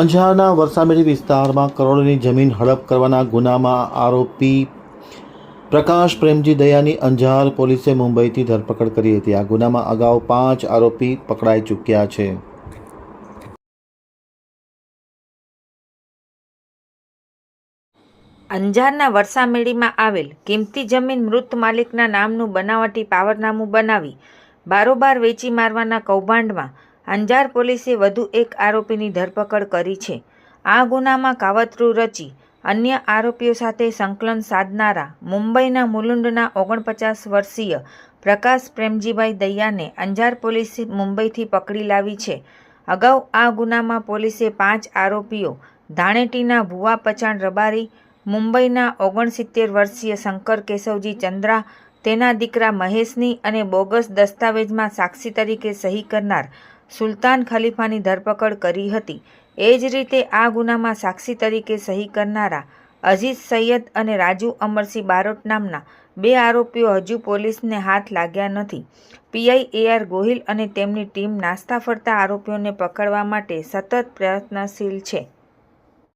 અંજારના વરસામેડી વિસ્તારમાં કરોડોની જમીન હડપ કરવાના ગુનામાં આરોપી પ્રકાશ પ્રેમજી દયાની અંજાર પોલીસે મુંબઈથી ધરપકડ કરી હતી. આ ગુનામાં અગાઉ પાંચ આરોપી પકડાઈ ચૂક્યા છે. અંજારના વરસામેડીમાં આવેલ કિંમતી જમીન મૃત માલિકના નામનું બનાવટી પાવરનામું બનાવી બારોબાર વેચી મારવાના કૌભાંડમાં અંજાર પોલીસે વધુ એક આરોપીની ધરપકડ કરી છે. આ ગુનામાં કાવતરું રચી અન્ય આરોપીઓ સાથે સંકલન સાધનારા મુંબઈના મુલુંડના ઓગણપચાસ વર્ષીય પ્રકાશ પ્રેમજીભાઈ દૈયાને અંજાર પોલીસે મુંબઈથી પકડી લાવી છે. અગાઉ આ ગુનામાં પોલીસે પાંચ આરોપીઓ ધાણેટીના ભુવા પચાણ રબારી, મુંબઈના ઓગણસિત્તેર વર્ષીય શંકર કેશવજી ચંદ્રા તેના દીકરા મહેશની અને બોગસ દસ્તાવેજમાં સાક્ષી તરીકે સહી કરનાર સુલતાન ખલીફાની ધરપકડ કરી હતી. એ જ રીતે આ ગુનામાં સાક્ષી તરીકે સહી કરનારા અઝીઝ સૈયદ અને રાજુ અમરસિંહ બારોટ નામના બે આરોપીઓ હજુ પોલીસને હાથ લાગ્યા નથી. પીઆઈ એઆર ગોહિલ અને તેમની ટીમ નાસ્તા ફરતા આરોપીઓને પકડવા માટે સતત પ્રયત્નશીલ છે.